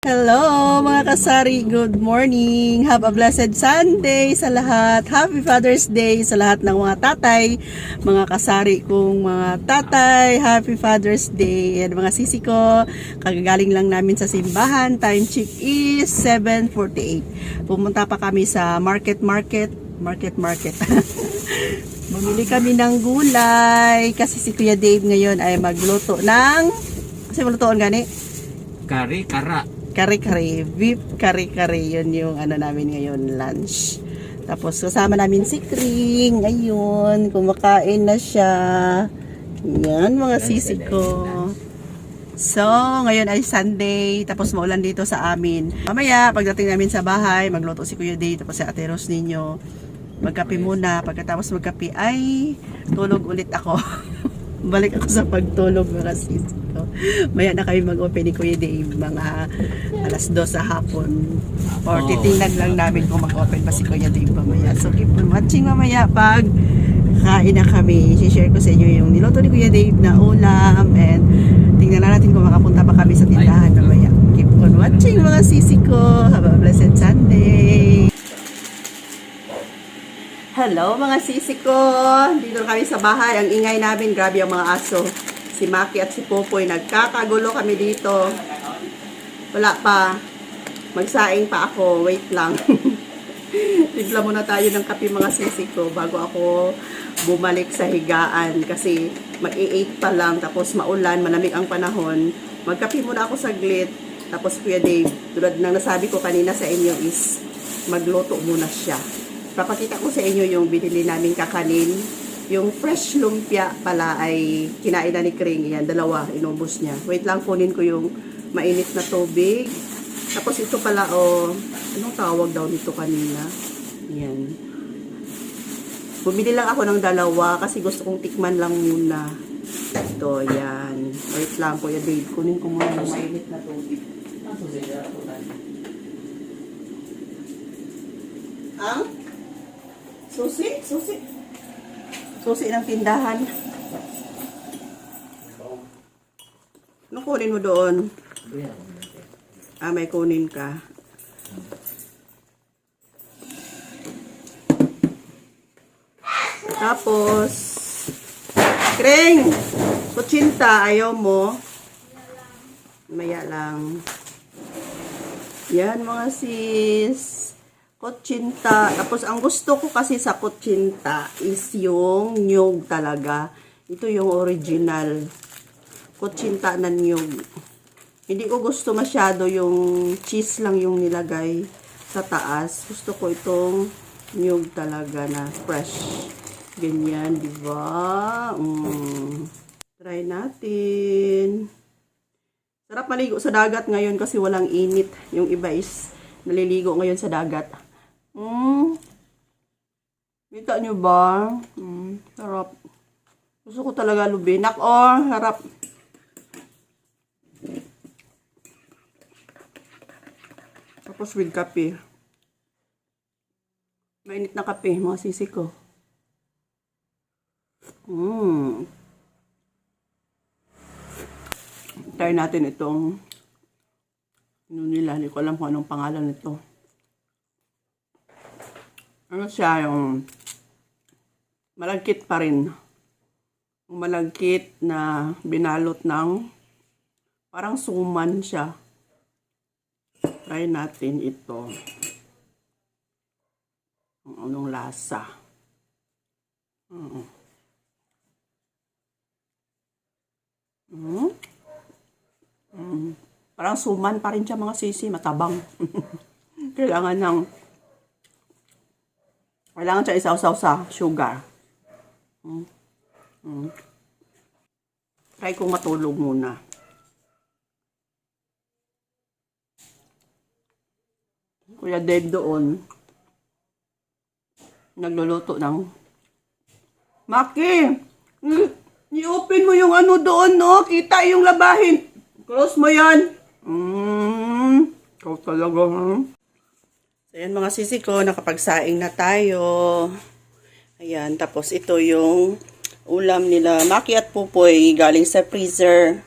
Hello mga kasari, good morning. Have a blessed Sunday sa lahat. Happy Father's Day sa lahat ng mga tatay, mga kasari kong mga tatay. Happy Father's Day. And mga sisi ko, kagagaling lang namin sa simbahan. Time check is 7.48. Pumunta pa kami sa market market, market market. Bumili kami ng gulay kasi si Kuya Dave ngayon ay magluto ng kasi maglutoon gani? Kari, kara. Kare-kare, beef kare-kare, yun yung ano namin ngayon, lunch. Tapos kasama namin si Kring, ayun, kumakain na siya. Yan, mga sisi ko. So, ngayon ay Sunday, tapos maulan dito sa amin. Mamaya, pagdating namin sa bahay, magluto si Kuya Day, tapos si Ate Rose ninyo. Magkape muna, pagkatapos magkape ay tulog ulit ako. Balik ako sa pagtulog mga sisi ko. Maya na kayo mag-open ni Kuya Dave mga alas 2 sa hapon. Or Oo. titingnan lang namin kung mag-open pa si Kuya Dave mamaya. So keep on watching mamaya pag kain na kami. I-share ko sa inyo yung niloto ni Kuya Dave na ulam and tingnan na natin kung makapunta pa kami sa tindahan mamaya. Keep on watching mga sisi ko. Have a blessed Sunday! Hello mga sisi ko! Dito kami sa bahay. Ang ingay namin, grabe ang mga aso. Si Maki at si Popoy, nagkakagulo kami dito. Wala pa. Magsaing pa ako. Wait lang. Tigla muna tayo ng kape mga sisi ko bago ako bumalik sa higaan. Kasi mag-8 pa lang, tapos maulan, malamig ang panahon. Magkape muna ako saglit. Tapos Kuya Dave, tulad ng nasabi ko kanina sa inyo is magluto muna siya. Papakita ko sa inyo yung binili namin kakanin. Yung fresh lumpia pala ay kinain na ni Kring. Yan, dalawa, inubos niya. Wait lang, kunin ko yung mainit na tubig. Tapos ito pala, oh, anong tawag daw nito kanina? Yan. Bumili lang ako ng dalawa kasi gusto kong tikman lang muna. Ito, yan. Wait lang, Kuya Dave. Kunin ko muna yung mainit na tubig. Ang? Susi? Susi? Susi ng tindahan. Ano kunin mo doon? Ah, may kunin ka. Tapos, Kring! Kutsinta, ayaw mo. Maya lang. Yan mga sis. Kutsinta. Tapos, ang gusto ko kasi sa kutsinta is yung nyug talaga. Ito yung original. Kutsinta na nyug. Hindi ko gusto masyado yung cheese lang yung nilagay sa taas. Gusto ko itong nyug talaga na fresh. Ganyan, di ba? Mm. Try natin. Sarap maligo sa dagat ngayon kasi walang init. Yung iba is naliligo ngayon sa dagat. Mm. Kita nyo ba? Mm. Sarap. Gusto ko talaga lubinak. Oh, sarap. Tapos with kape. Mainit na kape, mga sisi ko. Mm. Try natin itong ano nila, hindi ko alam kung anong pangalan nito. Ano siya, yung malagkit pa rin. Malagkit na binalot ng parang suman siya. Try natin ito. Ang anong lasa. Mm. Mm. Mm. Parang suman pa rin siya mga sisi, matabang. kailangan ng kailangan siya isaw-saw sa sugar. Mm. Mm. Try kong matulog muna. Kuya Dave doon, nagluluto ng Maki! I-open mo yung ano doon, no? Kita yung labahin. Close mo yan. Mm, ikaw talaga, ha? So, yan mga sisi ko, nakapagsaing na tayo. Ayan, tapos ito yung ulam nila. Maki at Pupoy, galing sa freezer.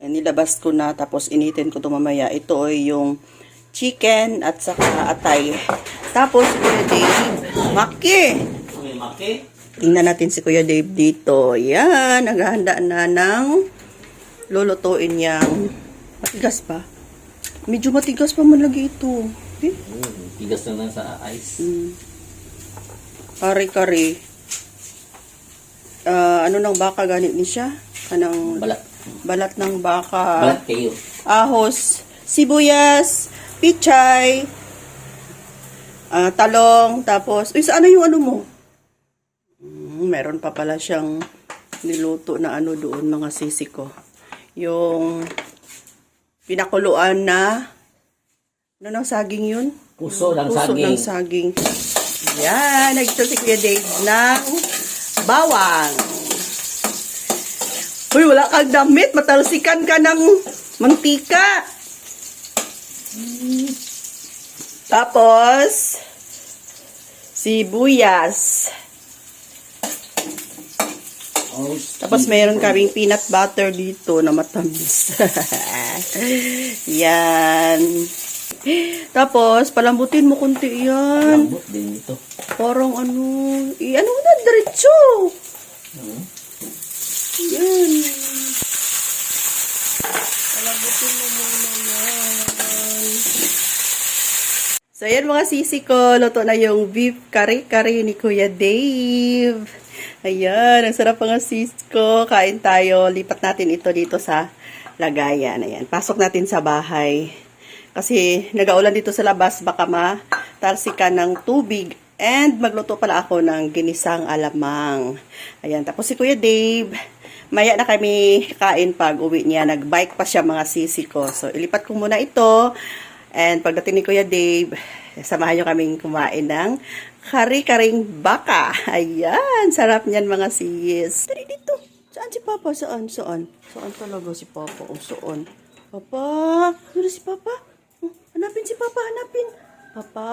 Eh, nilabas ko na tapos initin ko to mamaya. Ito ay yung chicken at saka atay. Tapos Kuya Dave, maki. Okay, maki. Tingnan natin si Kuya Dave dito. Yan, naghahanda na ng lulutuin niyang matigas pa. Medyo matigas pa man lagi ito. Eh? Mm, tigas na lang sa ice. Mm. Kari-kari. Ah, ano nang baka ganit ni siya? Anong Balat. balat ng baka. Balat kayo. ahos, sibuyas, pichay, ah, talong, tapos, uy, sa ano yung ano mo? Mm, meron pa pala siyang niluto na ano doon, mga sisi ko. Yung pinakuluan na, ano ng saging yun? Puso ng Puso saging. ng saging. Yan, nagito si Kuya Dave ng bawang. Uy, wala kang damit. Matalsikan ka ng mantika. Tapos, sibuyas. Oh, Tapos mayroon kaming peanut butter dito na matamis. Yan. Tapos, palambutin mo konti yan. lambot din ito. Parang ano, i ano na, diretso. Hmm. Yan. Palambutin mo muna yan. So, yan mga sisi ko. Luto na yung beef curry-curry ni Kuya Dave. Ayan, ang sarap mga sis ko. Kain tayo. Lipat natin ito dito sa lagayan. Ayan, pasok natin sa bahay. Kasi nagaulan dito sa labas, baka matalsikan ng tubig. And magluto pala ako ng ginisang alamang. Ayan, tapos si Kuya Dave, maya na kami kain pag uwi niya. Nagbike pa siya mga sisi ko. So, ilipat ko muna ito. And pagdating ni Kuya Dave, samahan niyo kaming kumain ng kari-karing baka. Ayan, sarap niyan mga sis. Tari dito. Saan si Papa? Saan? Saan? Saan talaga si Papa? O, saan? Papa? Ano si Papa? Hanapin si Papa, hanapin. Papa?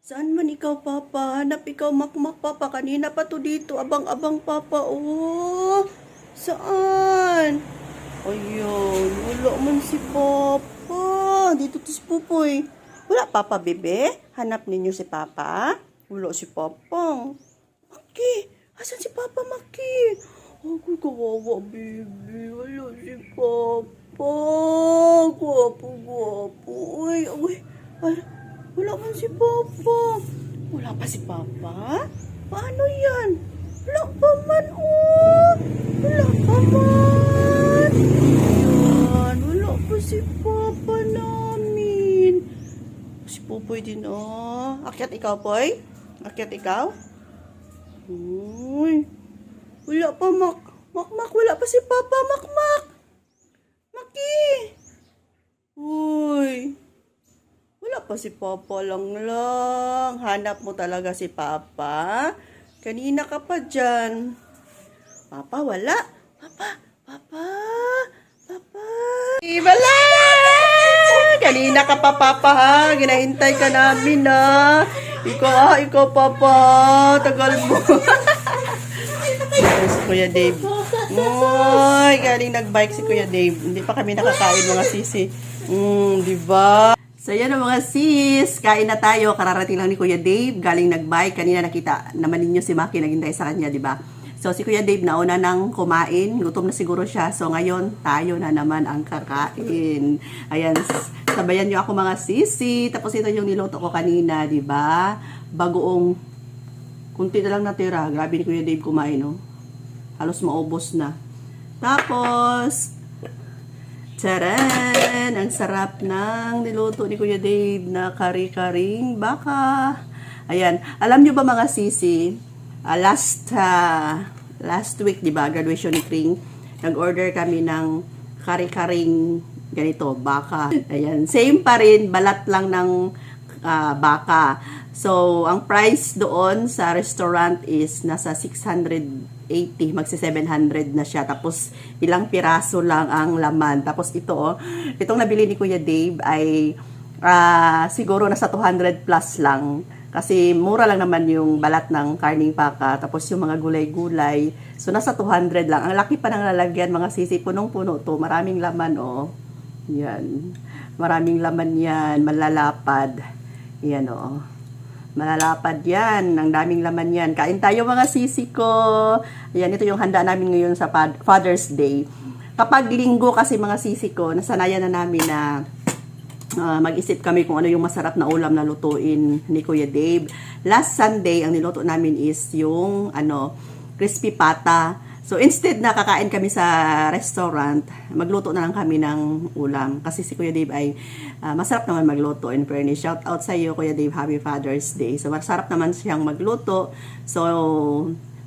Saan man ikaw, Papa? Hanap ikaw, makmak, Papa. Kanina pa to dito. Abang-abang, Papa. Oh, saan? Ayun, wala man si Papa. Dito to si Pupoy. Wala Papa, bebe? Hanap ninyo si Papa? Wala si Papa. Maki, asan si Papa, Maki? Ako kawawa, bebe. Wala si Papa. Gwapo, gwapo. Uy, uy. Wala, wala man si Papa. Wala pa si Papa? Paano yan? Wala pa man, oh. Wala pa man. Yan, wala pa si Papa namin. Si Pupoy din, oh. Akyat ikaw, Poy? Akyat ikaw? Uy. Wala pa, Mak. Makmak, wala pa si Papa, Makmak. Maki. Uy. Wala pa si Papa lang lang. Hanap mo talaga si Papa. Kanina ka pa dyan. Papa, wala. Papa, Papa, Papa. Wala! Kanina ka pa, Papa, ha? Ginahintay ka namin, ha? Ikaw, ah, ikaw, Papa. Tagal mo. Si Kuya Dave. Uy, galing nag-bike si Kuya Dave. Hindi pa kami nakakain, mga sisi. Mm, di ba? So, yan mga sis. Kain na tayo. Kararating lang ni Kuya Dave. Galing nag-bike. Kanina nakita naman ninyo si Maki naghintay sa kanya, di ba? So, si Kuya Dave nauna nang kumain. Gutom na siguro siya. So, ngayon, tayo na naman ang kakain. Ayan, sabayan nyo ako mga sisi. Tapos ito yung niluto ko kanina, di ba? Bagoong kunti na lang natira. Grabe ni Kuya Dave kumain, no? Halos maubos na. Tapos, Taran! Ang sarap ng niluto ni Kuya Dave na kari-karing baka. Ayan. Alam nyo ba mga sisi, ah, last ah, last week, di ba, graduation ni Kring, nag-order kami ng kari-karing ganito, baka. Ayan. Same pa rin, balat lang ng ah, baka. So, ang price doon sa restaurant is nasa 680, magsi 700 na siya. Tapos, ilang piraso lang ang laman. Tapos, ito, oh, itong nabili ni Kuya Dave ay ah, siguro nasa 200 plus lang. Kasi mura lang naman yung balat ng karning paka, tapos yung mga gulay-gulay. So, nasa 200 lang. Ang laki pa ng lalagyan, mga sisi, punong-puno to. Maraming laman, oh. Yan. Maraming laman yan, malalapad. Yan, oh. Malalapad yan. Ang daming laman yan. Kain tayo mga sisi ko. Ayan, ito yung handa namin ngayon sa Fa- Father's Day. Kapag linggo kasi mga sisi ko, nasanayan na namin na ah, mag-isip kami kung ano yung masarap na ulam na lutuin ni Kuya Dave. Last Sunday, ang niluto namin is yung ano, crispy pata. So instead na kakain kami sa restaurant, magluto na lang kami ng ulam. Kasi si Kuya Dave ay ah, masarap naman magluto in fairness. Shout out sa iyo Kuya Dave, Happy Father's Day. So masarap naman siyang magluto. So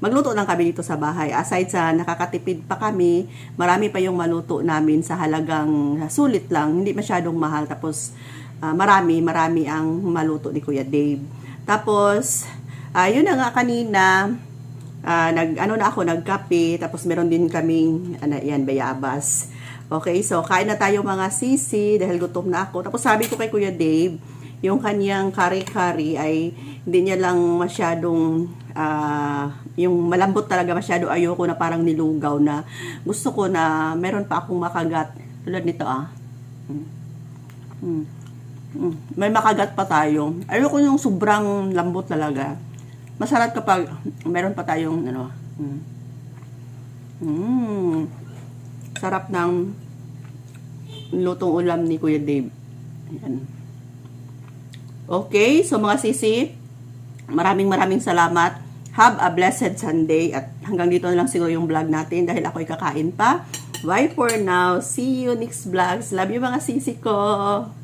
magluto lang kami dito sa bahay. Aside sa nakakatipid pa kami, marami pa yung maluto namin sa halagang sulit lang, hindi masyadong mahal. Tapos ah, marami, marami ang maluto ni Kuya Dave. Tapos, ah, yun na nga kanina, ah, nag, ano na ako, nagkape, tapos meron din kaming, ano, yan, bayabas. Okay, so kain na tayo mga sisi dahil gutom na ako. Tapos sabi ko kay Kuya Dave, yung kanyang kari-kari ay hindi niya lang masyadong ah, yung malambot talaga masyado ayoko na parang nilugaw na gusto ko na meron pa akong makagat tulad nito ah. Mm. Mm. may makagat pa tayo ayoko yung sobrang lambot talaga masarap kapag meron pa tayong ano mm. Mm. sarap ng lutong ulam ni Kuya Dave Ayan. Okay, so mga sisi, maraming maraming salamat. Have a blessed Sunday at hanggang dito na lang siguro yung vlog natin dahil ako'y kakain pa. Bye for now. See you next vlogs. Love you mga sisi ko.